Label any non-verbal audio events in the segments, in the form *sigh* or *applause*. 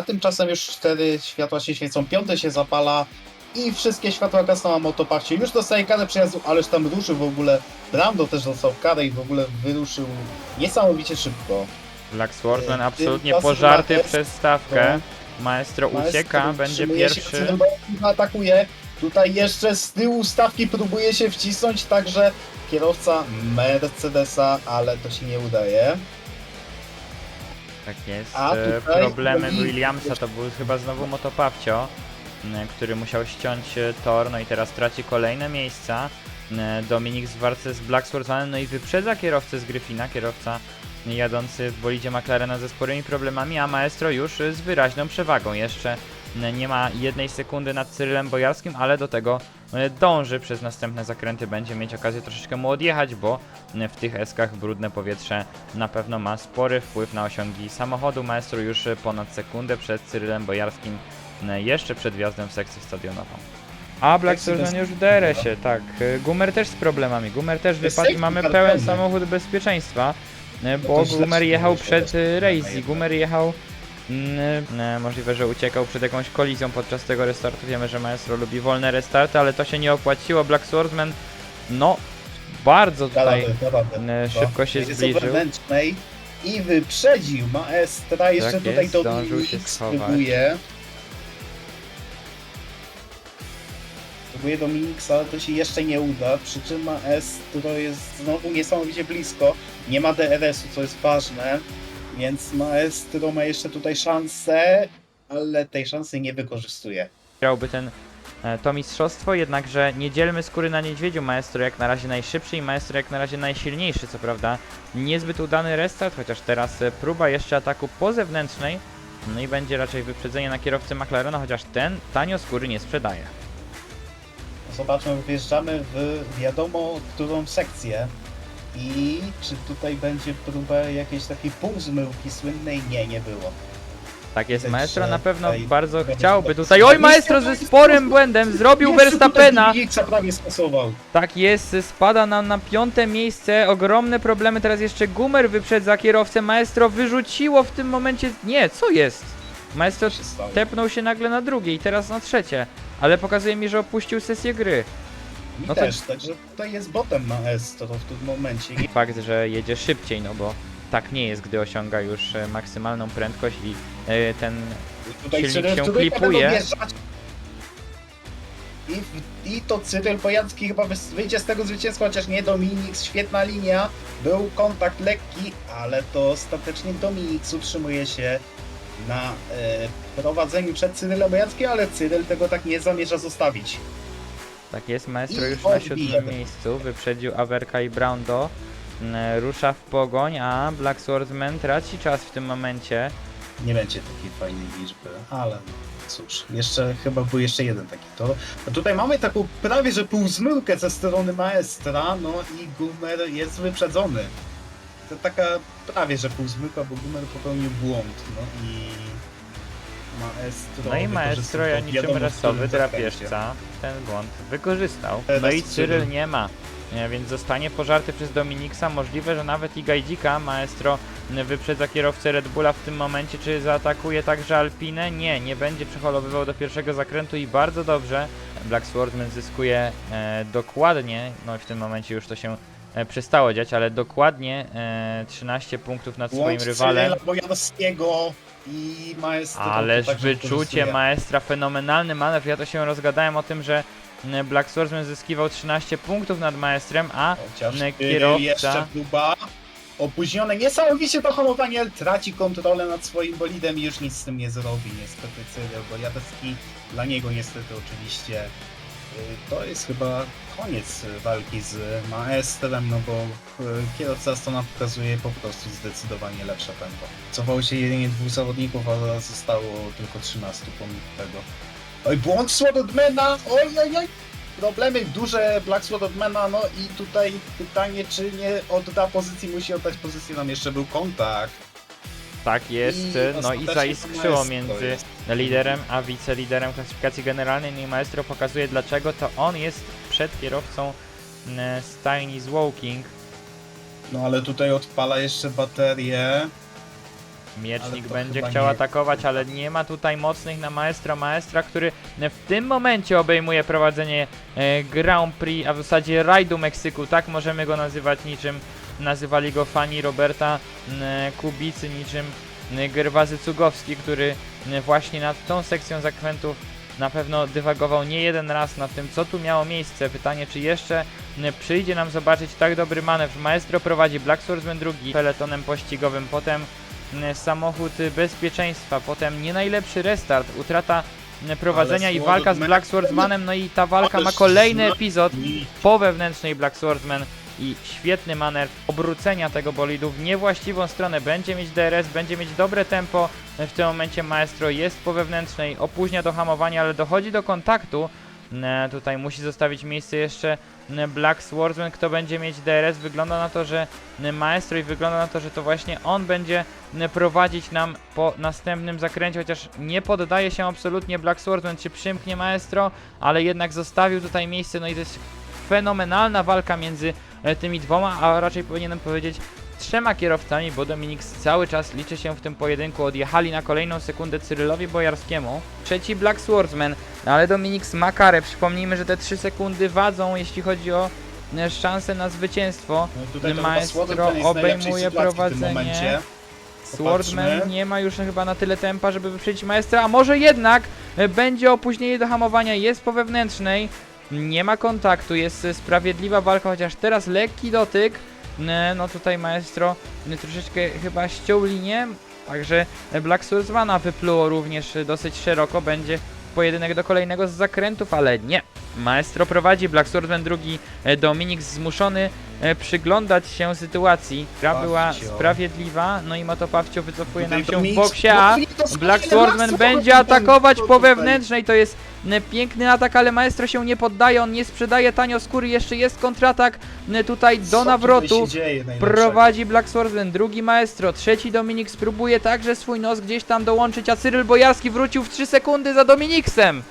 a tymczasem już cztery światła się świecą, piąte się zapala i wszystkie światła gasną, a motoparcie już dostaje karę przejazdu, ależ tam ruszył w ogóle, Brando też dostał karę i w ogóle wyruszył niesamowicie szybko. Black Swordsman Yy, absolutnie tymczasem pożarty przez stawkę. Maestro ucieka, będzie się, pierwszy. Atakuje, tutaj jeszcze z tyłu stawki próbuje się wcisnąć, także kierowca Mercedesa, ale to się nie udaje. Tak jest. A E, tutaj Williamsa to był chyba znowu Motopawcio, m, który musiał ściąć e, tor, no i teraz traci kolejne miejsca. Dominik z walce z Black Swordsmanem, no i wyprzedza kierowcę z Gryfina, kierowca jadący w bolidzie McLarena ze sporymi problemami, a Maestro już e, z wyraźną przewagą. Jeszcze nie ma jednej sekundy nad Cyrylem Bojarskim, ale do tego e, dąży przez następne zakręty, będzie mieć okazję troszeczkę mu odjechać, bo w tych eskach brudne powietrze na pewno ma spory wpływ na osiągi samochodu. Maestro już ponad sekundę przed Cyrylem Bojarskim, jeszcze przed wjazdem w sekcję stadionową. A Black bez- już w DRS-ie, tak. Gumer też z problemami. Gumer też wypadł i mamy pełen samochód bezpieczeństwa, No bo Gumer jechał przed e, Razy. Gumer jechał możliwe, że uciekał przed jakąś kolizją podczas tego restartu. Wiemy, że Maestro lubi wolne restarty, ale to się nie opłaciło. Black Swordsman, no, bardzo tutaj Da radę, da radę. e, szybko się zbliżył. i wyprzedził Maestra, jeszcze Tak tutaj jest, do schować. spróbuje. Próbuje Dominiksa, ale to się jeszcze nie uda, przy czym Maestro jest znowu niesamowicie blisko, nie ma DRS-u, co jest ważne, więc Maestro ma jeszcze tutaj szansę, ale tej szansy nie wykorzystuje. Grałby ten e, to mistrzostwo, jednakże nie dzielmy skóry na niedźwiedziu. Maestro jak na razie najszybszy i Maestro jak na razie najsilniejszy, co prawda. Niezbyt udany restart, chociaż teraz e, próba jeszcze ataku po zewnętrznej. No i będzie raczej wyprzedzenie na kierowcy McLarena, chociaż ten tanio skóry nie sprzedaje. Zobaczmy, wjeżdżamy w wiadomo którą sekcję. I czy tutaj będzie próba jakiejś takiej półzmyłki słynnej? Nie, nie było. Tak jest, Maestro na pewno tutaj bardzo będzie chciałby tak- tutaj. Oj, Maestro ze sporym błędem zrobił Jeszcze Verstappena! prawie skasował. Tak jest, spada nam na piąte miejsce, ogromne problemy, teraz jeszcze Gumer wyprzedza kierowcę, Maestro wyrzuciło w tym momencie, nie, co jest? Maestro Co się stało? tepnął się nagle na drugie i teraz na trzecie, ale pokazuje mi, że opuścił sesję gry. Mi no to- też, także tutaj jest botem Maestro w tym momencie. I Fakt, że jedzie szybciej, no bo tak nie jest, gdy osiąga już e, maksymalną prędkość i e, ten tutaj silnik Cyril się trójkę klipuje. I, I to Cyril Pojacki chyba wyjdzie z tego zwycięstwa, chociaż nie Dominik, świetna linia, był kontakt lekki, ale to ostatecznie Dominik utrzymuje się na e, prowadzeniu przed Cyrylem Pojackim, ale Cyryl tego tak nie zamierza zostawić. Tak jest, Maestro I już na siódmym miejscu, wyprzedził Awerka i Brando. Mm, Rusza w pogoń, a Black Swordsman traci czas w tym momencie. Nie będzie takiej fajnej liczby, ale cóż, jeszcze chyba był jeszcze jeden taki tor. A tutaj mamy taką prawie że półzmyłkę ze strony maestra, no i Gumer jest wyprzedzony. To taka prawie że półzmyłka, bo Gumer popełnił błąd, no i maestro... No i Maestro, ja niczym rasowy drapieżca, ten błąd wykorzystał. Teraz No i. Cyryl nie ma, więc zostanie pożarty przez Dominiksa. Możliwe, że nawet i Gajdzika Maestro wyprzedza kierowcę Red Bulla w tym momencie. Czy zaatakuje także Alpinę? Nie, nie będzie przeholowywał do pierwszego zakrętu i bardzo dobrze. Black Swordman zyskuje e, dokładnie, no i w tym momencie już to się e, przestało dziać, ale dokładnie e, 13 punktów nad swoim Błąd rywalem. Cyryla Bojanowskiego i maestro... Ależ także wyczucie wykorzystuje. maestra, fenomenalny manewr. Ja to się rozgadałem o tym, że mm, Black Swordsman zyskiwał 13 punktów nad maestrem, a Chociaż Mm, Cyryl kierowca- jeszcze próba. Opóźnione niesamowicie to hamowanie, ale traci kontrolę nad swoim bolidem i już nic z tym nie zrobi niestety Cyril, bo Jadowski dla niego niestety oczywiście to jest chyba koniec walki z Maestrem, no bo y, kierowca Astona pokazuje po prostu zdecydowanie lepsze tempo. Cofało się jedynie dwóch zawodników, a zostało tylko 13 pomimo tego. Oj, błąd Swordmana! Oj, oj, oj! problemy duże Black Swordmana, no i tutaj pytanie, czy nie odda pozycji, musi oddać pozycję, nam jeszcze był kontakt. Tak jest, I no i zaiskrzyło między liderem a wiceliderem klasyfikacji generalnej. No i maestro pokazuje dlaczego to on jest przed kierowcą mm, stajni z Woking. No ale tutaj odpala jeszcze baterię. Miecznik będzie chciał nie. atakować, ale nie ma tutaj mocnych na Maestro. Maestra, który w tym momencie obejmuje prowadzenie e, Grand Prix, a w zasadzie rajdu Meksyku, tak możemy go nazywać niczym nazywali go fani Roberta m, Kubicy, niczym m, Gerwazy Cugowski, który m, właśnie nad tą sekcją zakrętów na pewno dywagował nie jeden raz nad tym, co tu miało miejsce. Pytanie, czy jeszcze przyjdzie nam zobaczyć tak dobry manewr. Maestro prowadzi Black Swordsman drugi peletonem pościgowym, potem samochód bezpieczeństwa, potem nie najlepszy restart, utrata prowadzenia i walka z Black Swordsmanem, no i ta walka ma kolejny epizod po wewnętrznej Black Swordsman i świetny manewr obrócenia tego bolidu w niewłaściwą stronę. Będzie mieć DRS, będzie mieć dobre tempo. W tym momencie Maestro jest po wewnętrznej, opóźnia do hamowania, ale dochodzi do kontaktu. E, Tutaj musi zostawić miejsce jeszcze e, Black Swordsman, kto będzie mieć DRS. Wygląda na to, że e, Maestro i wygląda na to, że to właśnie on będzie prowadzić nam po następnym zakręcie, chociaż nie poddaje się absolutnie Black Swordsman, czy przymknie Maestro, ale jednak zostawił tutaj miejsce, no i to jest fenomenalna walka między tymi dwoma, a raczej powinienem powiedzieć trzema kierowcami, bo Dominik cały czas liczy się w tym pojedynku. Odjechali na kolejną sekundę Cyrylowi Bojarskiemu. Trzeci Black Swordsman, ale Dominik ma karę. Przypomnijmy, że te 3 sekundy wadzą, jeśli chodzi o e, szansę na zwycięstwo. no Maestro obejmuje prowadzenie. Swordman Popatrzmy. nie ma już chyba na tyle tempa, żeby wyprzedzić maestra, a może jednak e, będzie opóźnienie do hamowania, jest po wewnętrznej, nie ma kontaktu, jest e, sprawiedliwa walka, chociaż teraz lekki dotyk, no tutaj maestro troszeczkę chyba ściął linię, także Black Swordsmana wypluło również e, dosyć szeroko, będzie pojedynek do kolejnego z zakrętów, ale nie. Maestro prowadzi, Black Swordsman drugi, e, Dominik zmuszony e, przyglądać się sytuacji. Gra była Pawcio. sprawiedliwa, no i Motopawcio wycofuje nam się w boksie, a Black Swordsman będzie atakować po wewnętrznej, to jest n, piękny atak, ale Maestro się nie poddaje, on nie sprzedaje tanio skóry, jeszcze jest kontratak tutaj do nawrotu. Prowadzi Black Swordsman, drugi Maestro, trzeci Dominik spróbuje także swój nos gdzieś tam dołączyć, a Cyryl Bojarski wrócił w 3 sekundy za Dominiksem.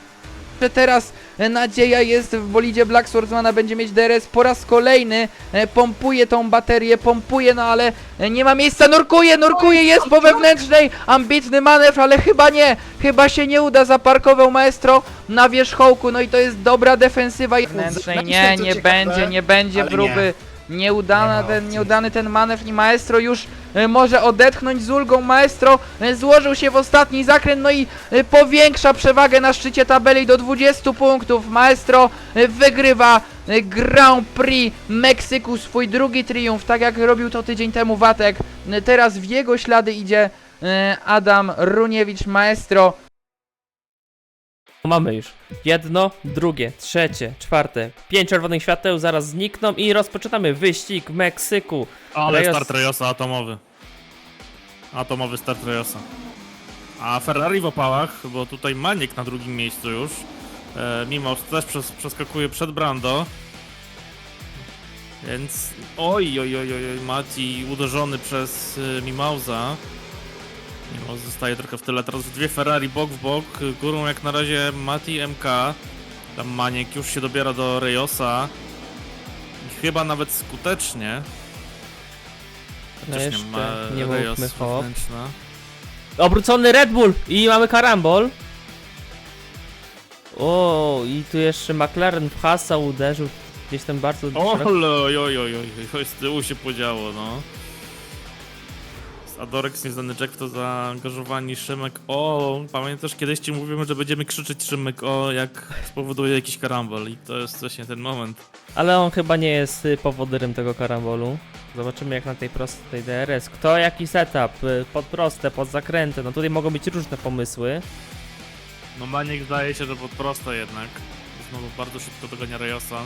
Że teraz e, nadzieja jest w bolidzie Black Swordsmana, będzie mieć DRS po raz kolejny, e, pompuje tą baterię, pompuje, no ale e, nie ma miejsca, nurkuje, nurkuje, jest po wewnętrznej, ambitny manewr, ale chyba nie, chyba się nie uda, zaparkował Maestro na wierzchołku, no i to jest dobra defensywa. Wewnętrznej, nie, nie będzie, nie będzie próby. Nieudana ten, nieudany ten manewr i Maestro już e, może odetchnąć z ulgą. Maestro e, złożył się w ostatni zakręt, no i e, powiększa przewagę na szczycie tabeli do 20 punktów. Maestro e, wygrywa e, Grand Prix Meksyku, swój drugi triumf, tak jak robił to tydzień temu Watek. E, Teraz w jego ślady idzie e, Adam Runiewicz. Maestro Mamy już jedno, drugie, trzecie, czwarte, pięć czerwonych świateł zaraz znikną i rozpoczynamy wyścig w Meksyku. Ale Reyes- start Reyosa atomowy. Atomowy start Reyosa. A Ferrari w opałach, bo tutaj Maniek na drugim miejscu już. E, mimo też przes przeskakuje przed Brando. Więc oj, oj, oj, oj, oj Mati uderzony przez y, Mimauza. Mimauz zostaje trochę w tyle. Teraz dwie Ferrari bok w bok. Górą jak na razie Mati MK. Tam Maniek już się dobiera do Reyosa. I Chyba nawet skutecznie. No Chociaż jeszcze nie Reyes mówmy hop. wewnętrzna. Obrócony Red Bull i mamy karambol. O, i tu jeszcze McLaren w Hasa uderzył gdzieś tam bardzo O, szeroko. oj, oj, oj, oj, oj, z tyłu się podziało, no. Adorex nieznany Jack to zaangażowani Szymek. O, pamiętasz kiedyś ci mówiłem, że będziemy krzyczeć Szymek o jak spowoduje jakiś karambol i to jest właśnie ten moment. Ale on chyba nie jest y, powodyrem tego karambolu. Zobaczymy jak na tej prostej DRS. Kto jaki setup? y, Pod proste, pod zakręty. No tutaj mogą być różne pomysły. No Maniek zdaje się, że pod prosto jednak. Znowu bardzo szybko dogania Reyosa.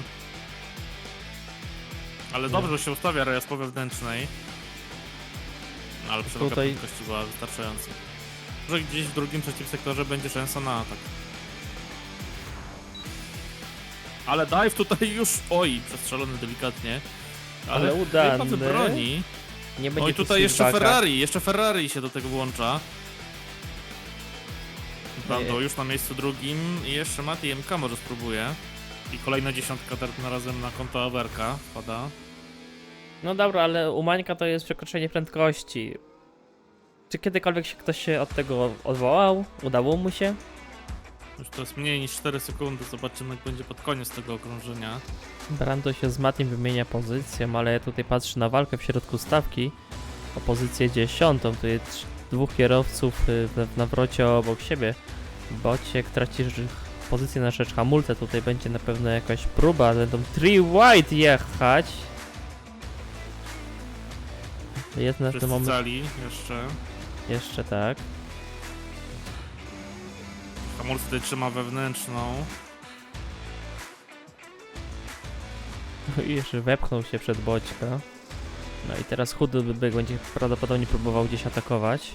Ale dobrze że się ustawia Reyes po wewnętrznej. No, Ale przewaga Tutaj- prędkości była wystarczająca. Może gdzieś w drugim, trzecim sektorze będzie szansa na atak. Ale dive tutaj już, oj, przestrzelony delikatnie. Ale Ale, udany. wybroni. Nie będzie No i tu tutaj jeszcze. Ferrari, jeszcze Ferrari się do tego włącza. Brando już na miejscu drugim i jeszcze Mati MK może spróbuje. I kolejna dziesiątka razem na konto Awerka wpada. No dobra, ale u Mańka to jest przekroczenie prędkości. Czy kiedykolwiek się ktoś się od tego odwołał? Udało mu się? Już to jest mniej niż 4 sekundy, zobaczymy jak będzie pod koniec tego okrążenia. Brando się z Matim wymienia pozycją, ale ja tutaj patrzę na walkę w środku stawki o pozycję dziesiątą. Tu jest dwóch kierowców y, w, nawrocie obok siebie. Bociek traci pozycję na rzecz hamulca. Tutaj będzie na pewno jakaś próba. Będą three wide jechać. Jest na ten moment cali jeszcze. jeszcze tak. Hamulce tutaj trzyma wewnętrzną. *laughs* I jeszcze wepchnął się przed Boćka. No i teraz chudy byk będzie prawdopodobnie próbował gdzieś atakować.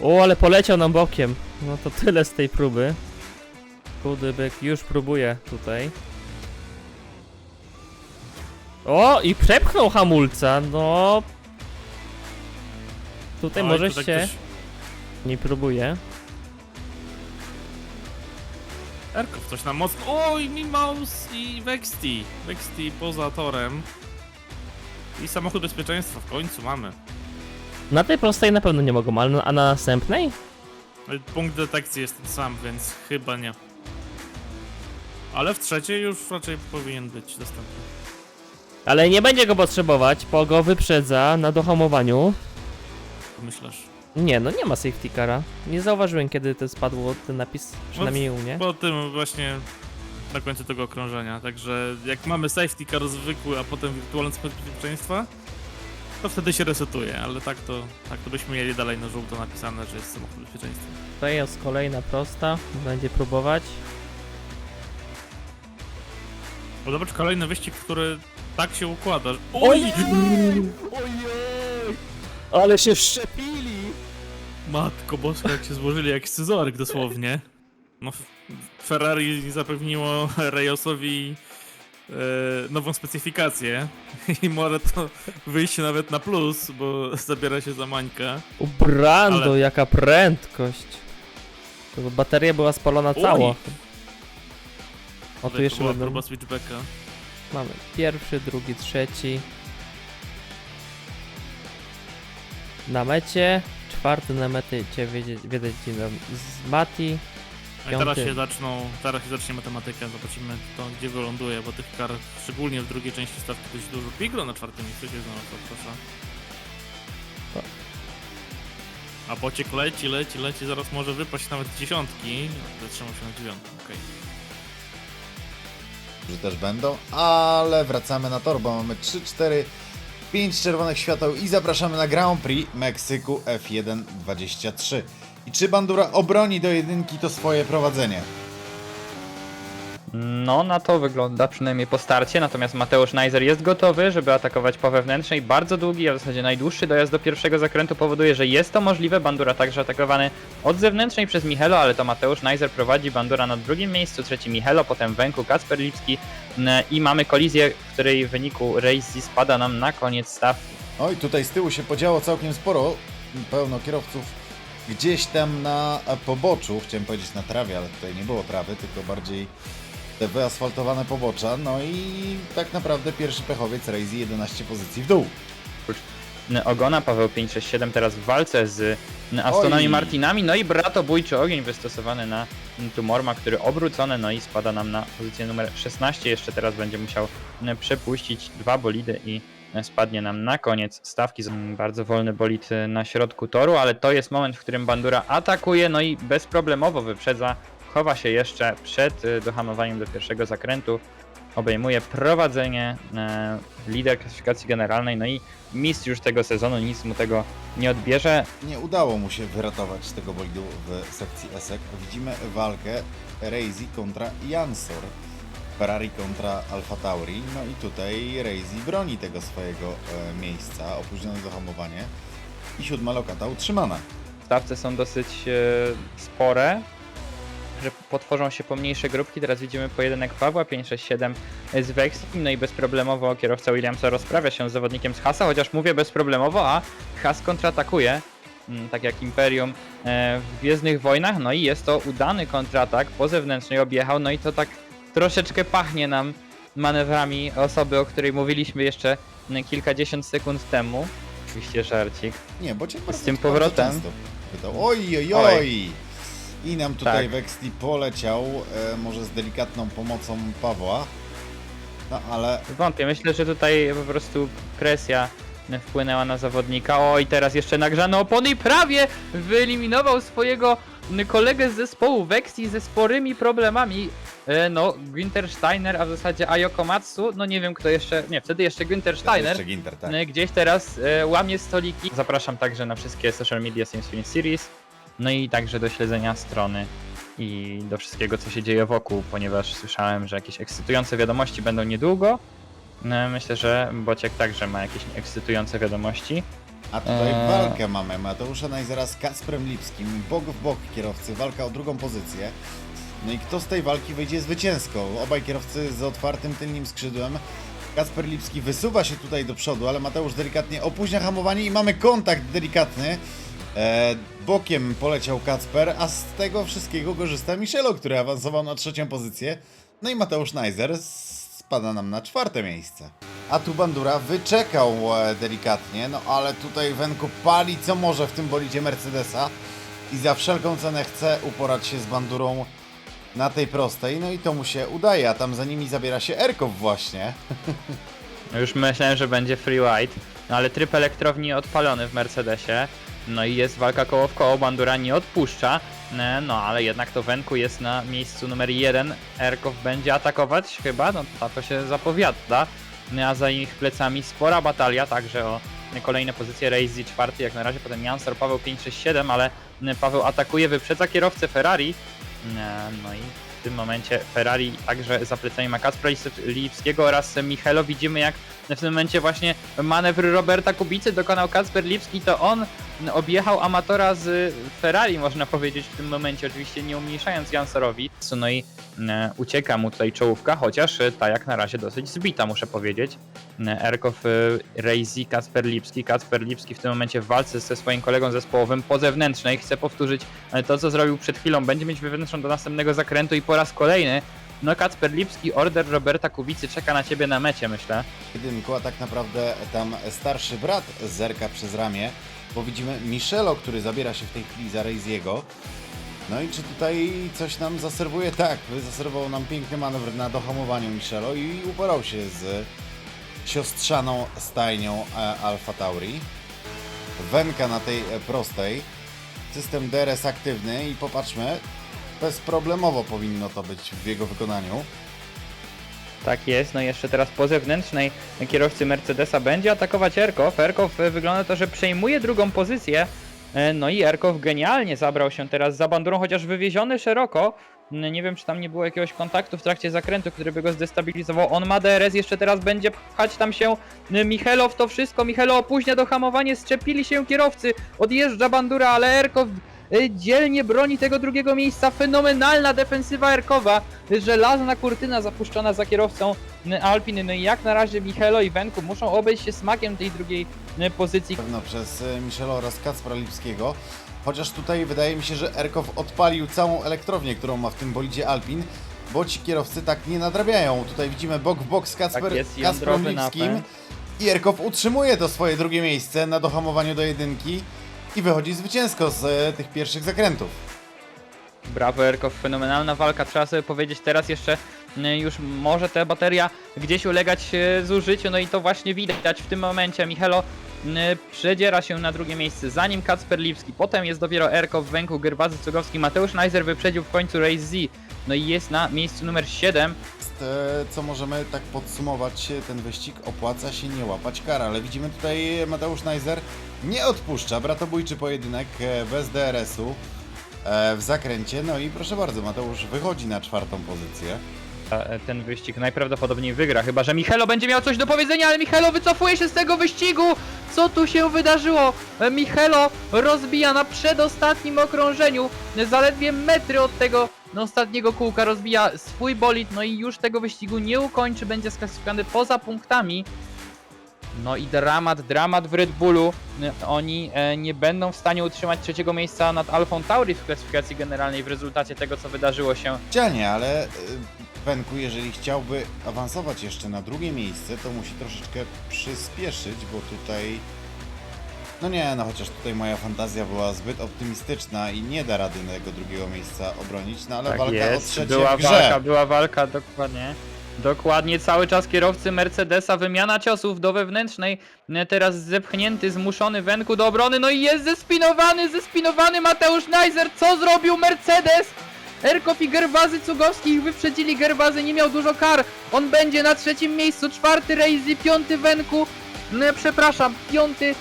O, ale poleciał nam bokiem. No to tyle z tej próby. Chudy byk już próbuje tutaj. O, i przepchnął hamulca, no. Tutaj Oj, może tutaj się ktoś- nie próbuje. Erkow coś na mocno. Oj, Mimaus i Vexti. Vexti poza torem. I samochód bezpieczeństwa w końcu mamy. Na tej prostej na pewno nie mogą, ale na- a na następnej? No i Punkt detekcji jest ten sam, więc chyba nie. Ale w trzeciej już raczej powinien być dostępny. Ale nie będzie go potrzebować, bo go wyprzedza na dohamowaniu. Myślisz? Nie, no nie ma safety cara. Nie zauważyłem kiedy to spadło ten napis, przynajmniej u mnie. Po tym właśnie na końcu tego okrążenia. Także jak mamy safety car zwykły, a potem wirtualny sprzęt bezpieczeństwa, to wtedy się resetuje, ale tak to, tak to byśmy mieli dalej na żółto napisane, że jest samochód bezpieczeństwa. To jest kolejna prosta, będzie próbować. No zobacz, kolejny wyścig, który tak się układa. że- Ojej! Ale się wszczepili! Matko boska, jak się złożyli jak scyzoryk dosłownie. No, F- Ferrari zapewniło Reyosowi e, nową specyfikację *laughs* i może to wyjść nawet na plus, bo zabiera się za mańka. U Brando, Ale- jaka prędkość! To bateria była spalona Oj! cała. O, tu jeszcze była będą... próba switchbacka. Mamy pierwszy, drugi, trzeci. Na mecie. Czwarty na wiedzie nam z Mati. No i teraz się zaczną, teraz się zacznie matematyka, zobaczymy to gdzie wyląduje, bo tych kar, szczególnie w drugiej części stawki dość dużo. Piglo na czwartym miejscu się znalazł, proszę. A pociek leci, leci, leci, zaraz może wypaść nawet dziesiątki. Zatrzymał się na dziewiątym, okej. Że też będą, ale wracamy na tor, bo mamy 3, 4, 5 czerwonych świateł i zapraszamy na Grand Prix Meksyku F1 23. I czy Bandura obroni do jedynki to swoje prowadzenie? No, na to wygląda przynajmniej po starcie, natomiast Mateusz Najzer jest gotowy, żeby atakować po wewnętrznej. Bardzo długi, a w zasadzie najdłuższy dojazd do pierwszego zakrętu powoduje, że jest to możliwe. Bandura także atakowany od zewnętrznej przez Michelo, ale to Mateusz Najzer prowadzi. Bandura na drugim miejscu, trzeci Michelo, potem Węku, Kacper Lipski mm, i mamy kolizję, w której w wyniku Race spada nam na koniec stawki. Oj, tutaj z tyłu się podziało całkiem sporo, pełno kierowców gdzieś tam na poboczu, chciałem powiedzieć na trawie, ale tutaj nie było trawy, tylko bardziej te wyasfaltowane pobocza, no i tak naprawdę pierwszy pechowiec Razy 11 pozycji w dół. Ogona Paweł 567 teraz w walce z Astonami Oj. Martinami, no i bratobójczy ogień wystosowany na Tumorma, który obrócony, no i spada nam na pozycję numer 16, jeszcze teraz będzie musiał przepuścić dwa bolidy i spadnie nam na koniec stawki. Bardzo wolny bolid e, na środku toru, ale to jest moment, w którym Bandura atakuje, no i bezproblemowo wyprzedza, chowa się jeszcze przed e, dohamowaniem do pierwszego zakrętu, obejmuje prowadzenie, e, lider klasyfikacji generalnej, no i mistrz już tego sezonu, nic mu tego nie odbierze. Nie udało mu się wyratować z tego bolidu w sekcji ESEC. Widzimy walkę Razy kontra Jansor. Ferrari kontra Alfa Tauri. No i tutaj Razy broni tego swojego e, miejsca, opóźnione zahamowanie i siódma lokata utrzymana. Stawce są dosyć e, spore, że potworzą się pomniejsze grupki. Teraz widzimy pojedynek Pawła 567 z Vexim, no i bezproblemowo kierowca Williamsa rozprawia się z zawodnikiem z Hasa, chociaż mówię bezproblemowo, a Has kontratakuje, mm, tak jak Imperium e, w Gwiezdnych Wojnach, no i jest to udany kontratak, po zewnętrznej objechał, no i to tak troszeczkę pachnie nam manewrami osoby, o której mówiliśmy jeszcze mm, kilkadziesiąt sekund temu. Oczywiście żarcik. Nie, bo cię bardzo- tym powrotem. pytał. Oj, oj, oj! I nam tutaj Tak. Poleciał, e, może z delikatną pomocą Pawła. No ale Wątpię, myślę, że tutaj po prostu presja wpłynęła na zawodnika. O, i teraz jeszcze nagrzane opony i prawie wyeliminował swojego kolegę z zespołu Vexi ze sporymi problemami. E, No, Günther Steiner, a w zasadzie Ayoko Matsu, no nie wiem kto jeszcze, nie, wtedy jeszcze Günther Steiner. jeszcze Ginter, tak. E, Gdzieś teraz e, łamie stoliki. Zapraszam także na wszystkie social media Sims Series. No i także do śledzenia strony i do wszystkiego, co się dzieje wokół, ponieważ słyszałem, że jakieś ekscytujące wiadomości będą niedługo. No, myślę, że Bociek także ma jakieś ekscytujące wiadomości. A tutaj Eee. walkę mamy Mateusza Najzera z Kacprem Lipskim, bok w bok kierowcy, walka o drugą pozycję. No i kto z tej walki wyjdzie zwycięsko? Obaj kierowcy z otwartym tylnym skrzydłem. Kacper Lipski wysuwa się tutaj do przodu, ale Mateusz delikatnie opóźnia hamowanie i mamy kontakt delikatny. E, bokiem poleciał Kacper, a z tego wszystkiego korzysta Michelo, który awansował na trzecią pozycję. No i Mateusz Najzer spada nam na czwarte miejsce. A tu Bandura wyczekał e, delikatnie, no ale tutaj Wenku pali co może w tym bolidzie Mercedesa i za wszelką cenę chce uporać się z Bandurą na tej prostej, no i to mu się udaje, a tam za nimi zabiera się Erkow właśnie. *laughs* Już myślałem, że będzie free white, no ale tryb elektrowni odpalony w Mercedesie. No i jest walka koło w koło, Bandura nie odpuszcza. E, No ale jednak to Wenku jest na miejscu numer jeden. Erkow będzie atakować chyba, no to, to się zapowiada. No, A za ich plecami spora batalia, także o kolejne pozycje Razy czwarty jak na razie, potem Jansor, Paweł 567, ale Paweł atakuje, wyprzedza kierowcę Ferrari. E, No i tym momencie Ferrari także za plecami ma Lipskiego oraz Michelo. Widzimy jak w tym momencie właśnie manewr Roberta Kubicy dokonał Kacper Lipski, to on objechał amatora z Ferrari, można powiedzieć w tym momencie, oczywiście nie umniejszając Jansorowi. No i e, ucieka mu tutaj czołówka, chociaż ta jak na razie dosyć zbita, muszę powiedzieć. Erkow, e, Reizi, Kacper Lipski. Kacper Lipski w tym momencie w walce ze swoim kolegą zespołowym po zewnętrznej. Chce powtórzyć e, to, co zrobił przed chwilą. Będzie mieć wewnętrzną do następnego zakrętu i po raz kolejny no Kacper Lipski, order Roberta Kubicy czeka na ciebie na mecie, myślę. Jedynku, a tak naprawdę tam starszy brat zerka przez ramię, bo widzimy Michelo, który zabiera się w tej chwili za Reiziego. No i czy tutaj coś nam zaserwuje? Tak, zaserwował nam piękny manewr na dohamowaniu Michelo i uporał się z siostrzaną stajnią e, Alfa Tauri. Wenka na tej e, prostej. System DRS aktywny i popatrzmy, bezproblemowo powinno to być w jego wykonaniu. Tak jest, no i jeszcze teraz po zewnętrznej kierowcy Mercedesa będzie atakować Erkow. Erkow e, wygląda to, że przejmuje drugą pozycję. No i Erkow genialnie zabrał się teraz za bandurą, chociaż wywieziony szeroko. N- Nie wiem, czy tam nie było jakiegoś kontaktu w trakcie zakrętu, który by go zdestabilizował. On ma DRS, jeszcze teraz będzie pchać tam się n- Michelo w to wszystko. Michelo opóźnia do hamowania, szczepili się kierowcy. Odjeżdża bandura, ale Erkow e, dzielnie broni tego drugiego miejsca. Fenomenalna defensywa Erkowa. Żelazna kurtyna zapuszczona za kierowcą n- Alpiny. No i jak na razie Michelo i Wenku muszą obejść się smakiem tej drugiej pozycji. pewno przez Michela oraz Kacpra Lipskiego. Chociaż tutaj wydaje mi się, że Erkow odpalił całą elektrownię, którą ma w tym bolidzie Alpin, bo ci kierowcy tak nie nadrabiają. Tutaj widzimy bok w bok z Kacper, Tak Kacprem Lipskim i Erkow utrzymuje to swoje drugie miejsce na dohamowaniu do jedynki i wychodzi zwycięsko z e, tych pierwszych zakrętów. Brawo Erkow, fenomenalna walka. Trzeba sobie powiedzieć teraz jeszcze już może ta bateria gdzieś ulegać e, zużyciu, no i to właśnie widać w tym momencie. Michelo przedziera się na drugie miejsce, zanim Kacper Lipski, potem jest dopiero Erkow, Węku, Gerwazy, Cugowski, Mateusz Najzer wyprzedził w końcu Race Z, no i jest na miejscu numer 7. Jest, e, co możemy tak podsumować e, ten wyścig, opłaca się nie łapać kar, ale widzimy tutaj Mateusz Najzer nie odpuszcza, bratobójczy pojedynek e, bez DRS-u e, w zakręcie, no i proszę bardzo, Mateusz wychodzi na czwartą pozycję. E, ten wyścig najprawdopodobniej wygra, chyba że Michelo będzie miał coś do powiedzenia, ale Michelo wycofuje się z tego wyścigu! Co tu się wydarzyło? E, Michelo rozbija na przedostatnim okrążeniu, e, zaledwie metry od tego no, ostatniego kółka rozbija swój bolid, no i już tego wyścigu nie ukończy, będzie sklasyfikowany poza punktami. No i dramat, dramat w Red Bullu. Oni nie będą w stanie utrzymać trzeciego miejsca nad Alfą Tauri w klasyfikacji generalnej w rezultacie tego, co wydarzyło się Chcianie, ale Wenku, jeżeli chciałby awansować jeszcze na drugie miejsce, to musi troszeczkę przyspieszyć, bo tutaj No nie, no chociaż tutaj moja fantazja była zbyt optymistyczna i nie da rady tego drugiego miejsca obronić, no ale Tak walka o jest, trzecie była w grze. walka, była walka, dokładnie. Dokładnie, cały czas kierowcy Mercedesa, wymiana ciosów do wewnętrznej, E, teraz zepchnięty, zmuszony Wenku do obrony, no i jest zespinowany, zespinowany Mateusz Najzer, co zrobił Mercedes? Erkow i Gerwazy Cugowski ich wyprzedzili, Gerwazy nie miał dużo kar, on będzie na trzecim miejscu, czwarty Reizy, piąty Wenku, no, przepraszam, piąty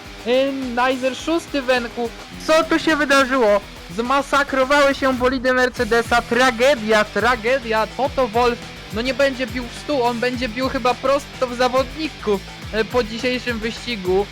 Najzer, szósty Wenku, co tu się wydarzyło? Zmasakrowały się bolidy Mercedesa, tragedia, tragedia, Toto Wolf, no nie będzie bił w stół, on będzie bił chyba prosto w zawodniku e, po dzisiejszym wyścigu.